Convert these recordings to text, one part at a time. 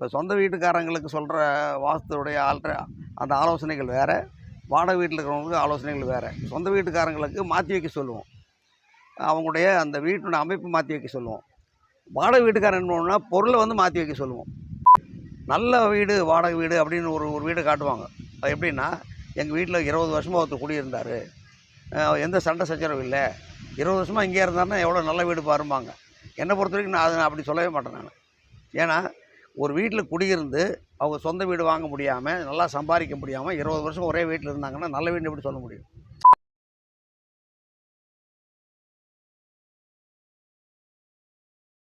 இப்போ சொந்த வீட்டுக்காரங்களுக்கு சொல்கிற வாஸ்துடைய ஆல்ட்ர அந்த ஆலோசனைகள் வேறு வாடகை வீட்டில் இருக்கிறவங்களுக்கு ஆலோசனைகள் வேறு. சொந்த வீட்டுக்காரங்களுக்கு மாற்றி வைக்க சொல்லுவோம். அவங்களுடைய அந்த வீட்டோட அமைப்பு மாற்றி வைக்க சொல்லுவோம். வாடகை வீட்டுக்காரன் என்ன பண்ணுவோம்னா பொருளை வந்து மாற்றி வைக்க சொல்லுவோம். நல்ல வீடு வாடகை வீடு அப்படின்னு ஒரு ஒரு வீடு காட்டுவாங்க. அது எப்படின்னா எங்கள் வீட்டில் இருபது வருஷமாக ஒருத்தர் குடியிருந்தார். எந்த சண்டை சச்சரவும் இல்லை. இருபது வருஷமாக இங்கே இருந்தாருன்னா எவ்வளோ நல்ல வீடு பாரும்பாங்க. என்னை பொறுத்த வரைக்கும் நான் அதை அப்படி சொல்லவே மாட்டேன் நான். ஏன்னா ஒரு வீட்டில் குடியிருந்து அவங்க சொந்த வீடு வாங்க முடியாமல் நல்லா சம்பாதிக்க முடியாமல் இருபது வருஷம் ஒரே வீட்டில் இருந்தாங்கன்னா நல்ல வீடு எப்படி சொல்ல முடியும்?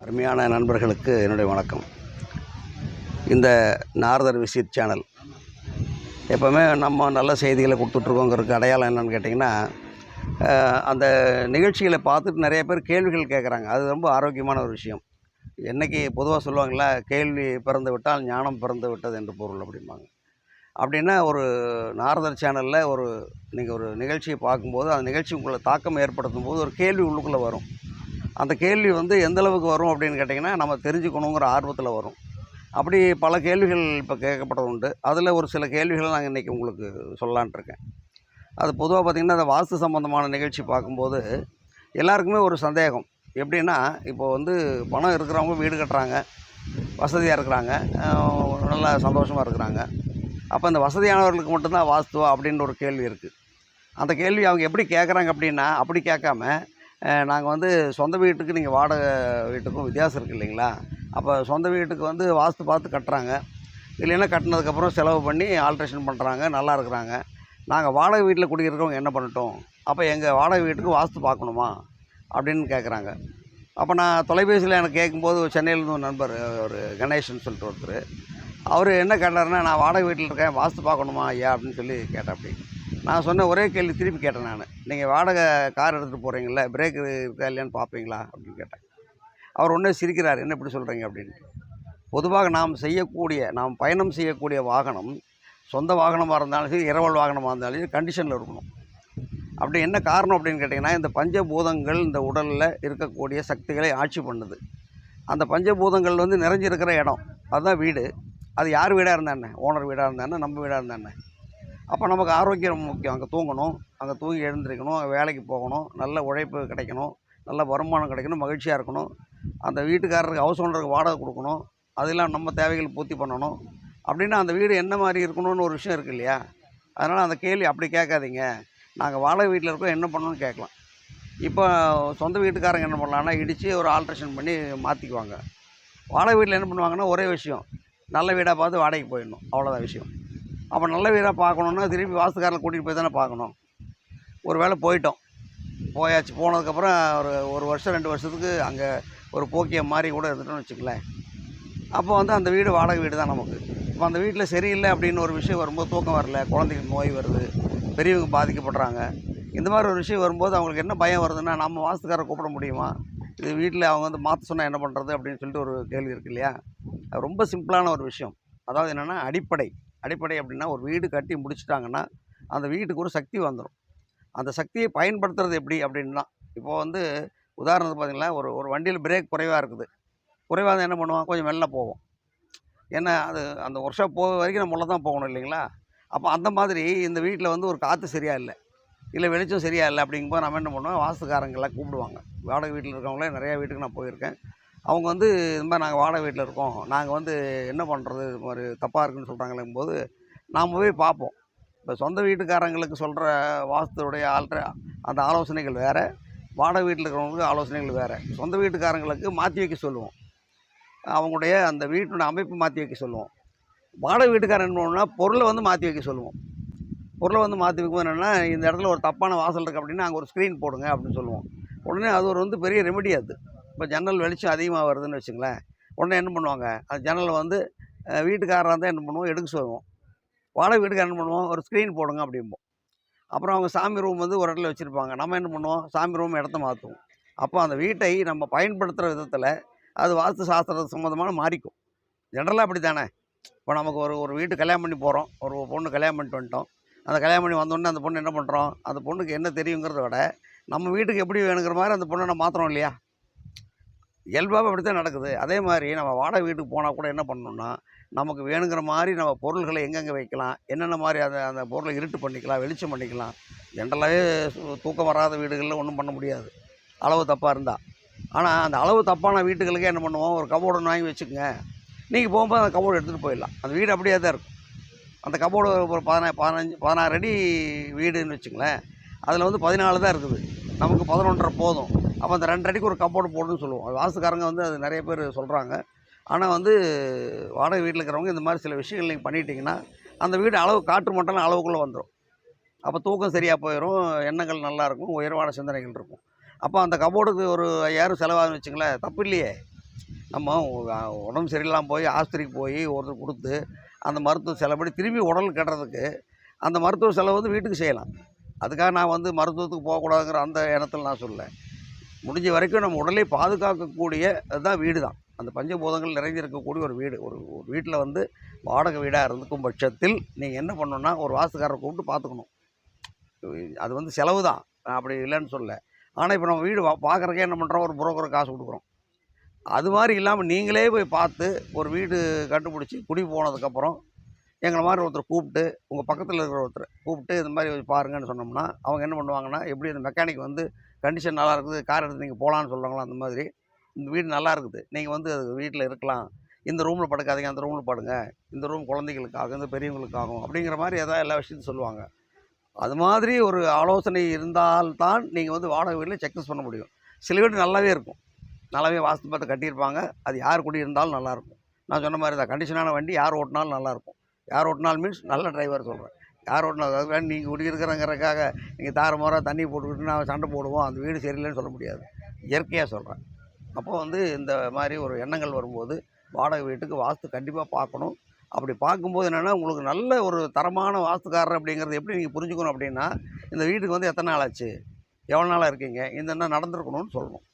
அருமையான நண்பர்களுக்கு என்னுடைய வணக்கம். இந்த நாரதர் விசிட் சேனல் எப்போவுமே நம்ம நல்ல செய்திகளை கொடுத்துட்ருக்கோங்கிறதுக்கு அடையாளம் என்னன்னு கேட்டிங்கன்னா அந்த நிகழ்ச்சிகளை பார்த்துட்டு நிறைய பேர் கேள்விகள் கேட்குறாங்க. அது ரொம்ப ஆரோக்கியமான ஒரு விஷயம். என்னைக்கு பொதுவாக சொல்லுவாங்களா கேள்வி பிறந்து விட்டால் ஞானம் பிறந்து விட்டது என்று பொருள் அப்படிம்பாங்க. அப்படின்னா ஒரு நாரதர் சேனலில் ஒரு நீங்கள் ஒரு நிகழ்ச்சியை பார்க்கும்போது அந்த நிகழ்ச்சி உங்களை தாக்கம் ஏற்படுத்தும் போது ஒரு கேள்வி உள்ளுக்குள்ளே வரும். அந்த கேள்வி வந்து எந்த அளவுக்கு வரும் அப்படின்னு கேட்டிங்கன்னா நம்ம தெரிஞ்சுக்கணுங்கிற ஆர்வத்தில் வரும். அப்படி பல கேள்விகள் இப்போ கேட்கப்பட்டது உண்டு. அதில் ஒரு சில கேள்விகளை நாங்கள் இன்றைக்கி உங்களுக்கு சொல்லலான்ட்டு இருக்கேன். அது பொதுவாக பார்த்திங்கன்னா அந்த வாஸ்து சம்மந்தமான நிகழ்ச்சி பார்க்கும்போது எல்லாருக்குமே ஒரு சந்தேகம். எப்படின்னா இப்போ வந்து பணம் இருக்கிறவங்க வீடு கட்டுறாங்க வசதியாக இருக்கிறாங்க நல்லா சந்தோஷமாக இருக்கிறாங்க. அப்போ இந்த வசதியானவர்களுக்கு மட்டும்தான் வாஸ்துவா அப்படின்ற ஒரு கேள்வி இருக்குது அந்த கேள்வி அவங்க எப்படி கேட்குறாங்க அப்படின்னா அப்படி கேட்காம நாங்கள் வந்து சொந்த வீட்டுக்கு நீங்கள் வாடகை வீட்டுக்கும் வித்தியாசம் இருக்குது இல்லைங்களா? அப்போ சொந்த வீட்டுக்கு வந்து வாஸ்து பார்த்து கட்டுறாங்க. இல்லைன்னா கட்டினதுக்கப்புறம் செலவு பண்ணி ஆல்ட்ரேஷன் பண்ணுறாங்க நல்லா இருக்கிறாங்க. நாங்கள் வாடகை வீட்டில் குடியிருக்கிறவங்க என்ன பண்ணட்டும்? அப்போ எங்கள் வாடகை வீட்டுக்கு வாஸ்து பார்க்கணுமா? அப்படின்னு கேட்குறாங்க அப்போ நான் தொலைபேசியில் எனக்கு கேட்கும்போது சென்னையிலேருந்து ஒரு நண்பர் ஒரு கணேஷன் சொல்லிட்டு ஒருத்தர். அவர் என்ன கேட்டாருன்னா நான் வாடகை வீட்டில் இருக்கேன் வாஸ்து பார்க்கணுமா ஐயா? அப்படின்னு சொல்லி கேட்டேன் அப்படி நான் சொன்ன ஒரே கேள்வி திருப்பி கேட்டேன் நான். நீங்கள் வாடகை கார் எடுத்துகிட்டு போகிறீங்களா பிரேக் இருக்கா இல்லையான்னு பார்ப்பீங்களா அப்படின்னு கேட்டேன். அவர் ஒன்றே சிரிக்கிறார் என்ன இப்படி சொல்கிறீங்க அப்படின்னு. பொதுவாக நாம் செய்யக்கூடிய நாம் பயணம் செய்யக்கூடிய வாகனம் சொந்த வாகனமாக இருந்தாலும் சரி இரவல் வாகனமாக இருந்தாலும் சரி கண்டிஷனில் இருக்கணும். அப்படி என்ன காரணம் அப்படின்னு கேட்டிங்கன்னா இந்த பஞ்சபூதங்கள் இந்த உடலில் இருக்கக்கூடிய சக்திகளை ஆட்சி பண்ணுது. அந்த பஞ்சபூதங்கள் வந்து நிறைஞ்சிருக்கிற இடம். அதுதான் வீடு. அது யார் வீடாக இருந்தா என்ன? ஓனர் வீடாக இருந்தா என்ன? நம்ம வீடாக இருந்தா என்ன? அப்போ நமக்கு ஆரோக்கியம் ரொம்ப முக்கியம். அங்கே தூங்கணும். அங்கே தூங்கி எழுந்திருக்கணும். அங்கே வேலைக்கு போகணும். நல்ல உழைப்பு கிடைக்கணும். நல்ல வருமானம் கிடைக்கணும். மகிழ்ச்சியாக இருக்கணும். அந்த வீட்டுக்காரருக்கு ஹவுஸ் ஓனருக்கு வாடகை கொடுக்கணும். அதெல்லாம் நம்ம தேவைகள் பூர்த்தி பண்ணணும். அப்படின்னா அந்த வீடு என்ன மாதிரி இருக்கணும்னு ஒரு விஷயம் இருக்கு இல்லையா? அதனால் அந்த கேள்வி அப்படி கேட்காதீங்க. நாங்கள் வாடகை வீட்டில் இருக்கோம் என்ன பண்ணணும்னு கேட்கலாம். இப்போ சொந்த வீட்டுக்காரங்க என்ன பண்ணலான்னா இடித்து ஒரு ஆல்ட்ரேஷன் பண்ணி மாற்றிக்குவாங்க வாடகை வீட்டில் என்ன பண்ணுவாங்கன்னா ஒரே விஷயம். நல்ல வீடாக பார்த்து வாடகைக்கு போயிடணும். அவ்வளோதான் விஷயம். அப்போ நல்ல வீடாக பார்க்கணுன்னா திருப்பி வாஸ்துக்காரில் கூட்டிகிட்டு போய் தானே பார்க்கணும். ஒரு வேளை போயிட்டோம். போயாச்சு. போனதுக்கப்புறம் ஒரு ஒரு வருஷம் ரெண்டு வருஷத்துக்கு அங்கே ஒரு போக்கிய மாதிரி கூட இருந்துட்டோம்னு வச்சுக்கலேன் அப்போ வந்து அந்த வீடு வாடகை வீடு தான் நமக்கு. இப்போ அந்த வீட்டில் சரியில்லை அப்படின்னு ஒரு விஷயம் வரும்போது தூக்கம் வரல குழந்தைக்கு நோய் வருது பெரியவங்க பாதிக்கப்படுறாங்க. இந்த மாதிரி ஒரு விஷயம் வரும்போது அவங்களுக்கு என்ன பயம் வருதுன்னா நம்ம வாஸ்துக்காரரை கூப்பிட முடியுமா? இது வீட்டில் அவங்க வந்து மாற்ற சொன்னால் என்ன பண்ணுறது அப்படின்னு சொல்லிட்டு ஒரு கேள்வி இருக்கு இல்லையா? அது ரொம்ப சிம்பிளான ஒரு விஷயம். அதாவது என்னென்னா அடிப்படை. அடிப்படை அப்படின்னா ஒரு வீடு கட்டி முடிச்சுட்டாங்கன்னா அந்த வீட்டுக்கு ஒரு சக்தி வந்துடும் அந்த சக்தியை பயன்படுத்துறது எப்படி அப்படின்னா இப்போ வந்து உதாரணத்துக்கு பார்த்தீங்கன்னா ஒரு ஒரு வண்டியில் பிரேக் குறைவாக இருக்குது. குறைவாக இருந்தா என்ன பண்ணுவோம்? கொஞ்சம் மெல்ல போவோம். ஏன்னா அது அந்த ஒர்க் ஷாப் போக வரைக்கும் நம்ம உள்ள தான் போகணும் இல்லைங்களா? அப்போ அந்த மாதிரி இந்த வீட்டில் வந்து ஒரு காற்று சரியாக இல்லை. இல்லை வெளிச்சம் சரியாக இல்லை அப்படிங்கும்போது நம்ம என்ன பண்ணுவோம்? வாஸ்துக்காரங்களாம் கூப்பிடுவாங்க. வாடகை வீட்டில் இருக்கவங்களே நிறையா வீட்டுக்கு நான் போயிருக்கேன். அவங்க வந்து இந்த மாதிரி நாங்கள் வாடகை வீட்டில் இருக்கோம். நாங்கள் வந்து என்ன பண்ணுறது இது மாதிரி தப்பாக இருக்குன்னு சொல்கிறாங்களேங்கும் போது நாம் போய் பார்ப்போம். இப்போ சொந்த வீட்டுக்காரங்களுக்கு சொல்கிற வாஸ்துடைய ஆல்ட்ர அந்த ஆலோசனைகள் வேறு. வாடகை வீட்டில் இருக்கிறவங்களுக்கு ஆலோசனைகள் வேறு. சொந்த வீட்டுக்காரங்களுக்கு மாற்றி வைக்க சொல்லுவோம். அவங்களுடைய அந்த வீட்டினுடைய அமைப்பு மாற்றி வைக்க சொல்லுவோம். வாடகை வீட்டுக்காரன் என்ன பண்ணுவோம்னா பொருளை வந்து மாற்றி வைக்க சொல்லுவோம். பொருளை வந்து மாற்றி வைக்கும்போது என்னென்னா இந்த இடத்துல ஒரு தப்பான வாசல் இருக்குது அப்படின்னா அங்கே ஒரு ஸ்க்ரீன் போடுங்க அப்படின்னு சொல்லுவோம். உடனே அது ஒரு வந்து பெரிய ரெமெடி அது. இப்போ ஜன்னல் வெளிச்சம் அதிகமாக வருதுன்னு வச்சுங்களேன் உடனே என்ன பண்ணுவாங்க? அந்த ஜன்னலை வந்து வீட்டுக்காரராக இருந்தால் என்ன பண்ணுவோம்? எடுக்க சொல்லுவோம். வாடகை வீட்டுக்கு என்ன பண்ணுவோம்? ஒரு ஸ்க்ரீன் போடுங்க அப்படிம்போம். அப்புறம் அவங்க சாமி ரூம் வந்து ஒரு இடத்துல வச்சுருப்பாங்க. நம்ம என்ன பண்ணுவோம்? சாமி ரூம் இடத்த மாற்றுவோம் அப்போ அந்த வீட்டை நம்ம பயன்படுத்துகிற விதத்தில் அது வாஸ்து சாஸ்திரத்து சம்மந்தமான மாறிக்கும். ஜென்ரலாக அப்படி தானே இப்போ நமக்கு ஒரு ஒரு வீட்டு கல்யாணம் பண்ணி போகிறோம் ஒரு பொண்ணு கல்யாணம் பண்ணிட்டு வந்துட்டோம். அந்த கல்யாணம் பண்ணி வந்தோடனே அந்த பொண்ணு என்ன பண்ணுறோம் அந்த பொண்ணுக்கு என்ன தெரியுங்கிறத விட நம்ம வீட்டுக்கு எப்படி வேணுங்கிற மாதிரி அந்த பொண்ணை நம்ம மாற்றுறோம் இல்லையா? இயல்பாக அப்படி தான் நடக்குது. அதே மாதிரி நம்ம வாடகை வீட்டுக்கு போனால் கூட என்ன பண்ணணும்னா நமக்கு வேணுங்கிற மாதிரி நம்ம பொருள்களை எங்கெங்கே வைக்கலாம்? என்னென்ன மாதிரி அந்த அந்த பொருளை இருட்டு பண்ணிக்கலாம்? வெளிச்சம் பண்ணிக்கலாம்? ஜென்ரலாகவே தூக்கம் வராத வீடுகளில் ஒன்றும் பண்ண முடியாது. அளவு தப்பாக இருந்தால் ஆனால் அந்த அளவு தப்பான வீட்டுகளுக்கே என்ன பண்ணுவோம்? ஒரு கபோர்டு வாங்கி வச்சுக்கோங்க. நீங்கள் போகும்போது அந்த கபோர்டு எடுத்துகிட்டு போயிடலாம். அந்த வீடு அப்படியே தான் இருக்கும். அந்த கபோர்டு ஒரு பதினா பதினஞ்சு பதினாறு அடி வீடுன்னு வச்சுங்களேன். அதில் வந்து பதினாலு தான் இருக்குது. நமக்கு பதினொன்றரை போதும். அப்போ அந்த ரெண்டு அடிக்கு ஒரு கபோர்டு போடுன்னு சொல்லுவோம். வாசுக்காரங்க வந்து அது நிறைய பேர் சொல்கிறாங்க ஆனால் வந்து வாடகை வீட்டில் இருக்கிறவங்க இந்த மாதிரி சில விஷயங்கள் நீங்கள் பண்ணிட்டீங்கன்னா அந்த வீடு அளவு காற்று மட்டம்லாம் அளவுக்குள்ளே வந்துடும் அப்போ தூக்கம் சரியாக போயிடும் எண்ணங்கள் நல்லாயிருக்கும் உயர்வான சிந்தனைகள் இருக்கும். அப்போ அந்த கபோர்டுக்கு ஒரு ஐயாயிரம் செலவாகுன்னு வச்சுங்களேன். தப்பு இல்லையே. நம்ம உடம்பு சரியில்லாமல் போய் ஆஸ்பத்திரிக்கு போய் ஒருத்தர் கொடுத்து அந்த மருத்துவ செலவுபடி திரும்பி உடல் கட்டுறதுக்கு அந்த மருத்துவ செலவு வந்து வீட்டுக்கு செய்யலாம். அதுக்காக நான் வந்து மருத்துவத்துக்கு போகக்கூடாதுங்கிற அந்த எண்ணத்தில் நான் சொல்லலை. முடிஞ்ச வரைக்கும் நம்ம உடலை பாதுகாக்கக்கூடிய அதுதான் வீடு தான். அந்த பஞ்சபூதங்கள் நிறைஞ்சிருக்கக்கூடிய ஒரு வீடு. ஒரு ஒரு வீட்டில் வந்து வாடகை வீடாக இருந்துக்கும் பட்சத்தில் நீங்கள் என்ன பண்ணணும்னா ஒரு வாஸ்துக்காரரை கூப்பிட்டு பார்த்துக்கணும் அது வந்து செலவு தான் அப்படி இல்லைன்னு சொல்ல ஆனால் இப்போ நம்ம வீடு பார்க்குறக்கே என்ன பண்ணுறோம் ஒரு புரோக்கருக்கு காசு கொடுக்குறோம். அது மாதிரி இல்லாமல் நீங்களே போய் பார்த்து ஒரு வீடு கண்டுபிடிச்சி குடி போனதுக்கப்புறம் எங்களை மாதிரி ஒருத்தர் கூப்பிட்டு உங்கள் பக்கத்தில் இருக்கிற ஒருத்தர் கூப்பிட்டு இந்த மாதிரி பாருங்கன்னு சொன்னோம்னா அவங்க என்ன பண்ணுவாங்கன்னா எப்படி இந்த மெக்கானிக் வந்து கண்டிஷன் நல்லா இருக்குது கார் எடுத்து நீங்கள் போகலான்னு சொல்கிறாங்களோ அந்த மாதிரி இந்த வீடு நல்லா இருக்குது நீங்கள் வந்து அது வீட்டில் இருக்கலாம் இந்த ரூமில் படுக்காதீங்க அந்த ரூமில் படுங்க இந்த ரூம் குழந்தைகளுக்காகும் இந்த பெரியவங்களுக்காகும் அப்படிங்கிற மாதிரி எதாவது எல்லா விஷயத்தையும் சொல்லுவாங்க. அது மாதிரி ஒரு ஆலோசனை இருந்தால்தான் நீங்கள் வந்து வாடகை வீட்டில் செக்னஸ் பண்ண முடியும். சில வீடு நல்லாவே இருக்கும். நல்லாவே வாஸ்து பார்த்து கட்டியிருப்பாங்க. அது யார் குடி இருந்தாலும் நல்லாயிருக்கும். நான் சொன்ன மாதிரி தான் கண்டிஷனான வண்டி யார் ஓட்டினாலும் நல்லாயிருக்கும். யார் ஓட்டினாலும் மீன்ஸ் நல்ல டிரைவர் சொல்கிறேன் யார் ஓட்டினாலும் அதுக்காக நீங்கள் குடியிருக்கிறங்கிறக்காக நீங்கள் தாறுமாறாக தண்ணி போட்டுக்கிட்டு நான் சண்டை போடுவோம். அந்த வீடு சரியில்லைன்னு சொல்ல முடியாது. இயற்கையாக சொல்கிறேன் அப்போ வந்து இந்த மாதிரி ஒரு எண்ணங்கள் வரும்போது வாடகை வீட்டுக்கு வாஸ்து கண்டிப்பாக பார்க்கணும். அப்படி பார்க்கும்போது என்னென்னா உங்களுக்கு நல்ல ஒரு தரமான வாஸ்துக்காரர் அப்படிங்கிறது எப்படி நீங்கள் புரிஞ்சுக்கணும் அப்படின்னா இந்த வீட்டுக்கு வந்து எத்தனை நாள் ஆச்சு? எவ்வளோ நாளாக இருக்கீங்க? இந்த என்ன நடந்திருக்கணும்னு சொல்லணும்.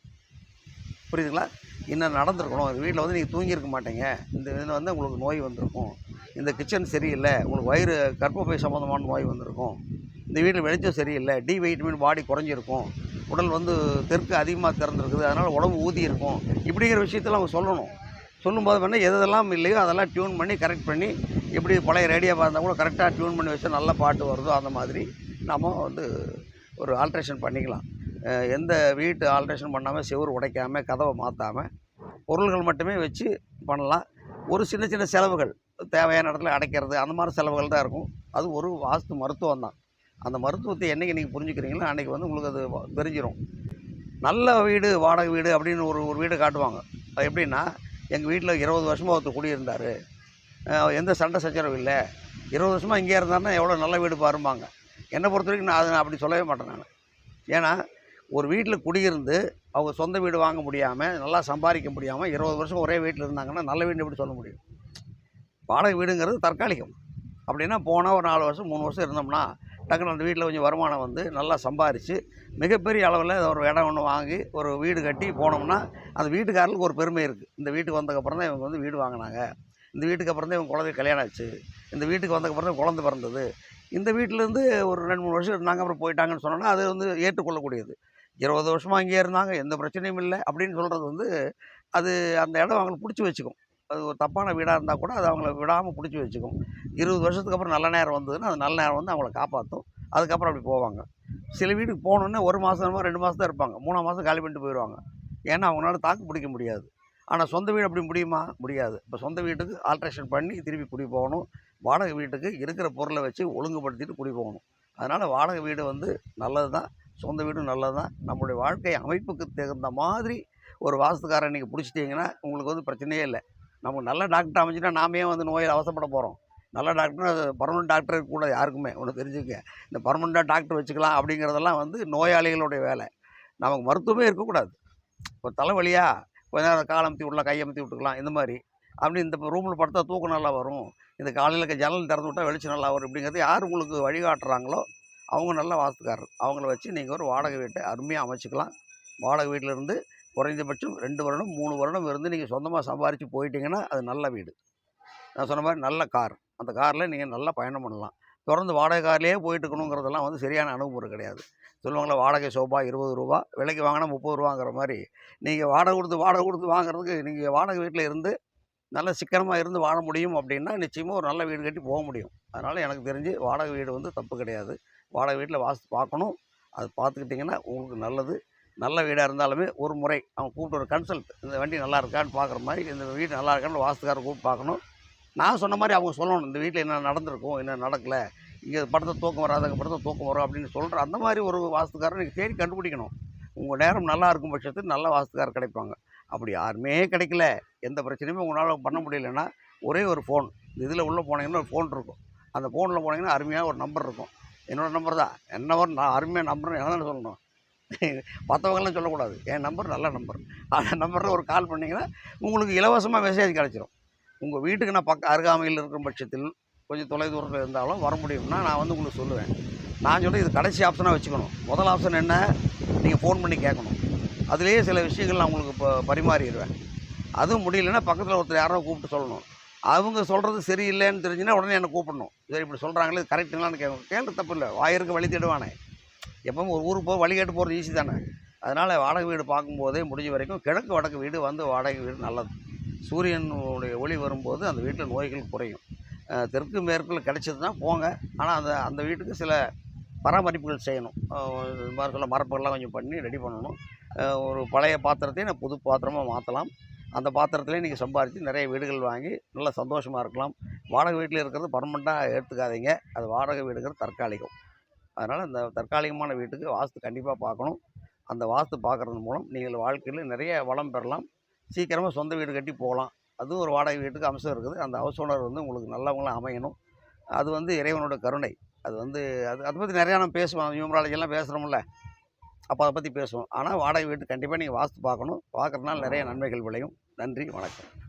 புரியுதுங்களா? என்ன நடந்திருக்கணும்? வீட்டில் வந்து நீங்கள் தூங்கியிருக்க மாட்டீங்க. இந்த இதில் வந்து உங்களுக்கு நோய் வந்திருக்கும். இந்த கிச்சன் சரியில்லை. உங்களுக்கு வயிறு கர்ப்பப்பை சம்மந்தமான நோய் வந்திருக்கும். இந்த வீட்டில் வெளிச்சம் சரியில்லை. டி வைட்டமின் பாடி குறைஞ்சிருக்கும். உடல் வந்து தெற்கு அதிகமாக திறந்துருக்குது. அதனால் உடம்பு ஊதி இருக்கும் இப்படிங்கிற விஷயத்தெல்லாம் அவங்க சொல்லணும். சொல்லும்போது வேணா எதெல்லாம் இல்லையோ அதெல்லாம் டியூன் பண்ணி கரெக்ட் பண்ணி எப்படி பழைய ரேடியோவாக இருந்தால் கூட கரெக்டாக டியூன் பண்ணி வச்சா நல்ல பாட்டு வருதோ அந்த மாதிரி நம்ம வந்து ஒரு ஆல்ட்ரேஷன் பண்ணிக்கலாம். எந்த வீட்டு ஆல்ட்ரேஷன் பண்ணாமல் செவுரு உடைக்காமல் கதவை மாற்றாமல் பொருள்கள் மட்டுமே வச்சு பண்ணலாம். ஒரு சின்ன சின்ன செலவுகள் தேவையான இடத்துல அடைக்கிறது அந்த மாதிரி செலவுகள் தான் இருக்கும். அது ஒரு வாஸ்து மருத்துவம் தான். அந்த மருத்துவத்தை என்னைக்கு நீங்கள் புரிஞ்சுக்கிறீங்களோ அன்றைக்கி வந்து உங்களுக்கு அது வ- நல்ல வீடு வாடகை வீடு அப்படின்னு ஒரு ஒரு வீடு காட்டுவாங்க. அது எப்படின்னா எங்கள் வீட்டில் இருபது வருஷமாக ஒருத்தர் குடியிருந்தார். எந்த சண்டை சச்சரவும் இல்லை. இருபது வருஷமாக இங்கே இருந்தாருன்னா எவ்வளோ நல்ல வீடு பாரும்பாங்க. என்னை பொறுத்த வரைக்கும் நான் அதை நான் அப்படி சொல்லவே மாட்டேன் நான். ஏன்னா ஒரு வீட்டில் குடியிருந்து அவங்க சொந்த வீடு வாங்க முடியாமல் நல்லா சம்பாதிக்க முடியாமல் இருபது வருஷம் ஒரே வீட்டில் இருந்தாங்கன்னா நல்ல வீடு எப்படி சொல்ல முடியும்? வாடகை வீடுங்கிறது தற்காலிகம். அப்படின்னா போனால் ஒரு நாலு வருஷம் மூணு வருஷம் இருந்தோம்னா டக்குனு அந்த வீட்டில் கொஞ்சம் வருமானம் வந்து நல்லா சம்பாரித்து மிகப்பெரிய அளவில் ஒரு இடம் ஒன்று வாங்கி ஒரு வீடு கட்டி போனோம்னா அந்த வீட்டுக்காரர்களுக்கு ஒரு பெருமை இருக்குது இந்த வீட்டுக்கு வந்ததுக்கப்புறம் தான் இவங்க வந்து வீடு வாங்கினாங்க. இந்த வீட்டுக்கு அப்புறம் தான் இவங்க குழந்தை கல்யாணம் ஆச்சு. இந்த வீட்டுக்கு வந்ததுக்கப்புறம் தான் குழந்தை பிறந்தது. இந்த வீட்டிலேருந்து ஒரு ரெண்டு மூணு வருஷம் இருந்தாங்க அப்புறம் போயிட்டாங்கன்னு சொன்னோன்னா அது வந்து ஏற்றுக்கொள்ளக்கூடியது. இருபது வருஷமாக அங்கேயே இருந்தாங்க எந்த பிரச்சனையும் இல்லை அப்படின்னு சொல்கிறது வந்து அது அந்த இடம் அவங்களுக்கு பிடிச்சி வச்சுக்கும். அது ஒரு தப்பான வீடாக இருந்தால் கூட அது அவங்கள விடாமல் பிடிச்சி வச்சுக்கும். இருபது வருஷத்துக்கு அப்புறம் நல்ல நேரம் வந்ததுன்னா அது நல்ல நேரம் வந்து அவங்கள காப்பாற்றும் அதுக்கப்புறம் அப்படி போவாங்க. சில வீட்டுக்கு போகணுன்னே ஒரு மாதம் ரெண்டு மாதம் தான் இருப்பாங்க. மூணாம் மாதம் காலி பண்ணிட்டு போயிடுவாங்க ஏன்னா அவங்களால தாக்கு பிடிக்க முடியாது. ஆனால் சொந்த வீடு அப்படி முடியுமா? முடியாது. இப்போ சொந்த வீட்டுக்கு ஆல்ட்ரேஷன் பண்ணி திருப்பி குடி போகணும். வாடகை வீட்டுக்கு இருக்கிற பொருளை வச்சு ஒழுங்குபடுத்திட்டு குடி போகணும். அதனால் வாடகை வீடு வந்து நல்லது தான் சொந்த வீடும் நல்லது தான் நம்மளுடைய வாழ்க்கை அமைப்புக்கு தகுந்த மாதிரி ஒரு வாஸ்துக்காரன் நீங்கள் பிடிச்சிட்டிங்கன்னா உங்களுக்கு வந்து பிரச்சனையே இல்லை. நமக்கு நல்ல டாக்டர் அமைஞ்சுன்னா நாமே வந்து நோயில் அவசப்பட போகிறோம் நல்ல டாக்டர் அது பர்மனெண்ட் டாக்டர் கூட யாருக்குமே ஒன்று தெரிஞ்சுக்க இந்த பர்மனெண்ட்டாக டாக்டர் வச்சுக்கலாம் அப்படிங்கிறதெல்லாம் வந்து நோயாளிகளுடைய வேலை. நமக்கு மருத்துவமே இருக்கக்கூடாது. ஒரு தலைவலியா கொஞ்ச நேரம் கால் அமுத்தி விடலாம் கை அமுத்தி விட்டுக்கலாம் இந்த மாதிரி. அப்படி இந்த ரூமில் படுத்தா தூக்கம் நல்லா வரும். இந்த காலையில் ஜன்னல் திறந்து விட்டால் வெளிச்சம் நல்லா வரும். இப்படிங்கிறது யார் உங்களுக்கு வழிகாட்டுறாங்களோ அவங்க நல்ல வாஸ்துக்காரர். அவங்கள வச்சு நீங்கள் ஒரு வாடகை வீட்டை அருமையாக அமைச்சிக்கலாம். வாடகை வீட்டில் இருந்து குறைந்தபட்சம் ரெண்டு வருடம் மூணு வருடம் இருந்து நீங்கள் சொந்தமாக சம்பாரித்து போயிட்டீங்கன்னா அது நல்ல வீடு. நான் சொன்ன மாதிரி நல்ல கார். அந்த காரில் நீங்கள் நல்லா பயணம் பண்ணலாம். தொடர்ந்து வாடகை கார்லேயே போயிட்டுக்கணுங்கிறதெல்லாம் வந்து சரியான அணுகுமுறை கிடையாது. சொல்லுவாங்களா வாடகை சோபா இருபது ரூபா விலைக்கு வாங்கினா முப்பது ரூபாங்கிற மாதிரி. நீங்கள் வாடகை கொடுத்து வாடகை கொடுத்து வாங்குறதுக்கு நீங்கள் வாடகை வீட்டில் இருந்து நல்ல சிக்கனமாக இருந்து வாழ முடியும் அப்படின்னா நிச்சயமாக ஒரு நல்ல வீடு கட்டி போக முடியும். அதனால் எனக்கு தெரிஞ்சு வாடகை வீடு வந்து தப்பு கிடையாது. வாடகை வீட்டில் வாஸ்து பார்க்கணும் அது பார்த்துக்கிட்டிங்கன்னா உங்களுக்கு நல்லது. நல்ல வீடாக இருந்தாலுமே ஒரு முறை அவன் கூப்பிட்டு ஒரு கன்சல்ட் இந்த வண்டி நல்லா இருக்கான்னு பார்க்குற மாதிரி இந்த வீடு நல்லா இருக்கான்னு வாஸ்துக்காரர் கூப்பிட்டு பார்க்கணும் நான் சொன்ன மாதிரி அவங்க சொல்லணும் இந்த வீட்டில் என்ன நடந்திருக்கும் என்ன நடக்கலை இங்கே படத்தை தூக்கம் வராது அங்கே படத்தை தூக்கம் வரும் அப்படின்னு சொல்கிற அந்த மாதிரி ஒரு வாஸ்துக்காரர் நீங்கள் தேடி கண்டுபிடிக்கணும். உங்கள் நேரம் நல்லா இருக்கும் பட்சத்தில் நல்ல வாஸ்துக்காரர் கிடைப்பாங்க. அப்படி யாருமே கிடைக்கல. எந்த பிரச்சனையுமே உங்களால் பண்ண முடியலன்னா ஒரே ஒரு ஃபோன் இதில் உள்ளே போனீங்கன்னா ஒரு ஃபோன் இருக்கும். அந்த ஃபோனில் போனீங்கன்னா அருமையாக ஒரு நம்பர் இருக்கும். என்னோடய நம்பர் தான். என்ன நம்பர் நான் அருமையாக நம்புறேன். என்ன சொல்லணும். மற்றவங்களாம் சொல்லக்கூடாது. என் நம்பர் நல்ல நம்பர் அந்த நம்பரில் ஒரு கால் பண்ணிங்கன்னா உங்களுக்கு இலவசமாக மெசேஜ் கிடச்சிரும். உங்கள் வீட்டுக்கு நான் பக்கம் அருகாமையில் இருக்கும் பட்சத்தில் கொஞ்சம் தொலைதூரத்தில் இருந்தாலும் வர முடியும்னா நான் வந்து உங்களுக்கு சொல்லுவேன். நான் சொல்ல இது கடைசி ஆப்ஷனாக வச்சுக்கணும். முதல் ஆப்ஷன் என்ன? நீங்கள் ஃபோன் பண்ணி கேட்கணும். அதுலேயே சில விஷயங்கள் நான் உங்களுக்கு இப்போ பரிமாறிடுவேன். அதுவும் முடியலன்னா பக்கத்தில் ஒருத்தர் யாரோ கூப்பிட்டு சொல்லணும். அவங்க சொல்கிறது சரியில்லைன்னு தெரிஞ்சுன்னா உடனே என்னை கூப்பிடணும். சரி இப்படி சொல்கிறாங்களே கரெக்டுங்களான்னு கேட்கணும். கேட்க தப்பு இல்லை. வாயிருக்கு வழி தேடுவானே. எப்பவும் ஒரு ஊருக்கு போக வழி கேட்டு போகிறது ஈஸி தானே. அதனால் வாடகை வீடு பார்க்கும்போதே முடிஞ்ச வரைக்கும் கிழக்கு வடக்கு வீடு வந்து வாடகை வீடு நல்லது. சூரியனுடைய ஒளி வரும்போது அந்த வீட்டில் நோய்கள் குறையும். தெற்கு மேற்கில் கிடைச்சதுன்னா போங்க. ஆனால் அந்த அந்த வீட்டுக்கு சில பராமரிப்புகள் செய்யணும். இது மாதிரி சொல்ல மரப்புகள்லாம் கொஞ்சம் பண்ணி ரெடி பண்ணணும். ஒரு பழைய பாத்திரத்தையும் நான் புது பாத்திரமாக மாற்றலாம் அந்த பாத்திரத்துலேயே நீங்கள் சம்பாரித்து நிறைய வீடுகள் வாங்கி நல்லா சந்தோஷமாக இருக்கலாம். வாடகை வீட்டில் இருக்கிறது பர்மனெண்ட்டாக எடுத்துக்காதீங்க அது வாடகை வீடுங்கிறது தற்காலிகம். அதனால் இந்த தற்காலிகமான வீட்டுக்கு வாஸ்து கண்டிப்பாக பார்க்கணும் அந்த வாஸ்து பார்க்குறது மூலம் நீங்கள் வாழ்க்கையில் நிறைய வளம் பெறலாம். சீக்கிரமாக சொந்த வீடு கட்டி போகலாம். அதுவும் ஒரு வாடகை வீட்டுக்கு அம்சம் இருக்குது. அந்த ஹவுஸ் ஓனர் வந்து உங்களுக்கு நல்லவங்களாம் அமையணும். அது வந்து இறைவனோட கருணை. அது வந்து அது அதை பற்றி நிறையா நம்ம பேசுவோம். நியூமராலஜிலாம் பேசுகிறோம்ல அப்போ அதை பற்றி பேசுவோம். ஆனால் வாடகை வீட்டு கண்டிப்பாக நீங்கள் வாஸ்து பார்க்கணும் பார்க்குறதுனால நிறைய நன்மைகள் விளையும். நன்றி வணக்கம்.